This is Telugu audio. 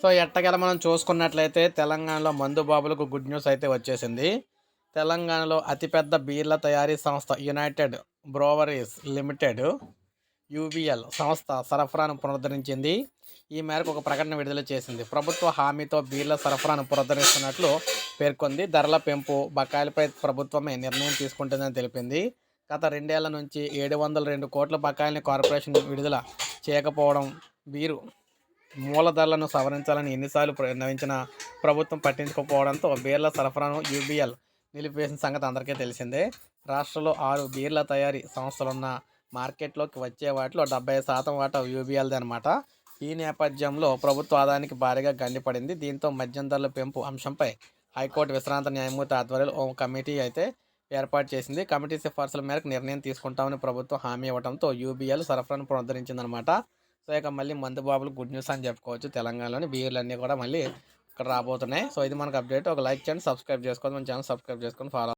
సో ఎట్టగల మనం చూసుకున్నట్లయితే తెలంగాణలో మందు బాబులకు గుడ్ న్యూస్ అయితే వచ్చేసింది. తెలంగాణలో అతిపెద్ద బీర్ల తయారీ సంస్థ యునైటెడ్ బ్రోవరీస్ లిమిటెడ్ యూబీఎల్ సంస్థ సరఫరాను పునరుద్ధరించింది. ఈ మేరకు ఒక ప్రకటన విడుదల చేసింది. ప్రభుత్వ హామీతో బీర్ల సరఫరాను పునరుద్ధరిస్తున్నట్లు పేర్కొంది. ధరల పెంపు బకాయిలపై ప్రభుత్వమే నిర్ణయం తీసుకుంటుందని తెలిపింది. గత రెండేళ్ళ నుంచి ఏడు వందల రెండు కోట్ల బకాయిల్ని కార్పొరేషన్ విడుదల చేయకపోవడం బీరు మూలధరలను సవరించాలని ఎన్నిసార్లు నవించిన ప్రభుత్వం పట్టించుకోకపోవడంతో బీర్ల సరఫరాను యూబీఎల్ నిలిపివేసిన సంగతి అందరికీ తెలిసిందే. రాష్ట్రంలో ఆరు బీర్ల తయారీ సంస్థలున్న మార్కెట్లోకి వచ్చే వాటిలో డెబ్బై శాతం వాటా యూబీఎల్ది అనమాట ఈ నేపథ్యంలో ప్రభుత్వ ఆదాయానికి భారీగా గండిపడింది దీంతో మద్యం ధరల పెంపు అంశంపై హైకోర్టు విశ్రాంత న్యాయమూర్తి ఆధ్వర్యంలో ఓ కమిటీ అయితే ఏర్పాటు చేసింది. కమిటీ సిఫార్సుల మేరకు నిర్ణయం తీసుకుంటామని ప్రభుత్వం హామీ ఇవ్వడంతో యూబీఎల్ సరఫరాను పునరుద్ధరించిందనమాట సో ఇక మళ్ళీ మందు బాబులు గుడ్ న్యూస్ అని చెప్పుకోవచ్చు. తెలంగాణలోని బీర్లు అన్నీ కూడా మళ్ళీ ఇక్కడ రాబోతున్నాయి. సో ఇది మనకు అప్డేట్. ఒక లైక్ చేయండి సబ్స్క్రైబ్ చేసుకోండి. మన ఛానల్ సబ్స్క్రైబ్ చేసుకొని ఫాలో